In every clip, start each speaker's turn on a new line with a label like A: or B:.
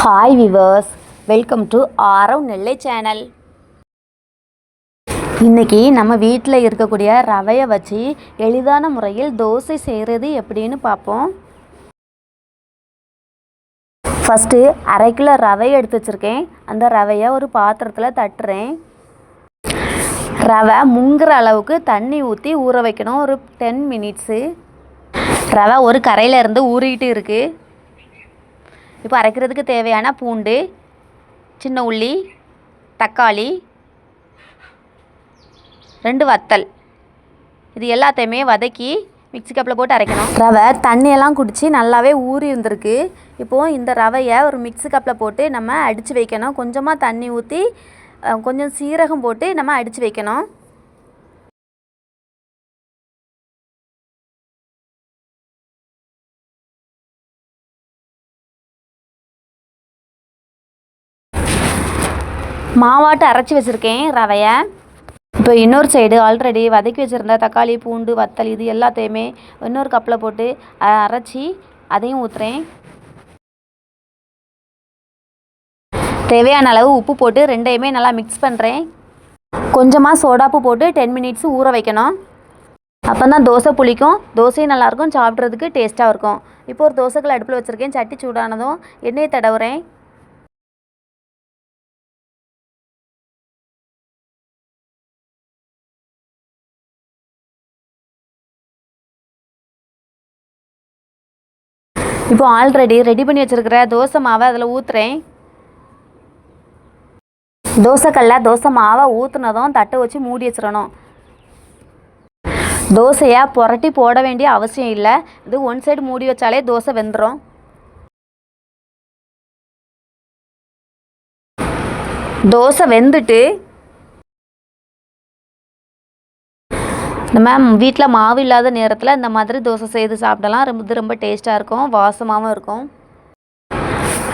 A: Hi viewers welcome to Aarav Nellai channel இன்றைக்கி நம்ம வீட்டில் இருக்கக்கூடிய ரவையை வச்சு எளிதான முறையில் தோசை செய்கிறது எப்படின்னு பார்ப்போம் ஃபஸ்ட்டு அரை கிலோ ரவை எடுத்து வச்சுருக்கேன். அந்த ரவையை ஒரு பாத்திரத்தில் தட்டுறேன். ரவை முங்குற அளவுக்கு தண்ணி ஊற்றி ஊற வைக்கணும். ஒரு டென் மினிட்ஸு ரவை ஒரு கரையிலேருந்து ஊறிக்கிட்டு இருக்குது இப்போ அரைக்கிறதுக்கு தேவையான பூண்டு சின்ன உள்ளி தக்காளி ரெண்டு வத்தல். இது எல்லாத்தையுமே வதக்கி மிக்ஸி கப்பில் போட்டு அரைக்கணும். ரவை தண்ணியெல்லாம் குடித்து நல்லாவே ஊறி இருந்திருக்கு. இப்போது இந்த ரவையை ஒரு மிக்ஸி கப்பில் போட்டு நம்ம அடித்து வைக்கணும். கொஞ்சமாக தண்ணி ஊற்றி கொஞ்சம் சீரகம் போட்டு நம்ம அடித்து வைக்கணும். மாவாட்டு அரைச்சி வச்சுருக்கேன் ரவையை. இப்போ இன்னொரு சைடு ஆல்ரெடி வதக்கி வச்சுருந்த தக்காளி பூண்டு வத்தல் இது எல்லாத்தையுமே இன்னொரு கப்பில் போட்டு அரைச்சி அதையும் ஊற்றுறேன் தேவையான அளவு உப்பு போட்டு ரெண்டையுமே நல்லா மிக்ஸ் பண்ணுறேன் கொஞ்சமாக சோடாப்பு போட்டு டென் மினிட்ஸ் ஊற வைக்கணும். அப்போ தான் தோசை புளிக்கும். தோசையும் நல்லாயிருக்கும் சாப்பிட்றதுக்கு டேஸ்ட்டாக இருக்கும். இப்போ ஒரு தோசைகள் அடுப்பில் வச்சுருக்கேன். சட்டி சூடானதும் எண்ணெயை தடவுறேன். இப்போ ஆல்ரெடி ரெடி பண்ணி வச்சுருக்கிற தோசை மாவை அதில் ஊற்றுறேன் தோசைக்கல்ல தோசை மாவை ஊற்றுனதும் தட்டை வச்சு மூடி வச்சிடணும். தோசையை புரட்டி போட வேண்டிய அவசியம் இல்லை. இது ஒன் சைடு மூடி வச்சாலே தோசை வெந்துடும் தோசை வெந்துட்டு நம்ம வீட்டில் மாவு இல்லாத நேரத்தில் இந்த மாதிரி தோசை செய்து சாப்பிடலாம். ரொம்ப இது ரொம்ப டேஸ்ட்டாக இருக்கும். வாசமாகவும் இருக்கும்.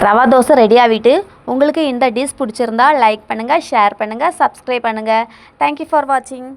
A: ரவா தோசை ரெடி ஆகிட்டு உங்களுக்கு இந்த டிஷ் பிடிச்சிருந்தா லைக் பண்ணுங்கள் ஷேர் பண்ணுங்கள் சப்ஸ்கிரைப் பண்ணுங்கள் தேங்க்யூ ஃபார் வாட்சிங்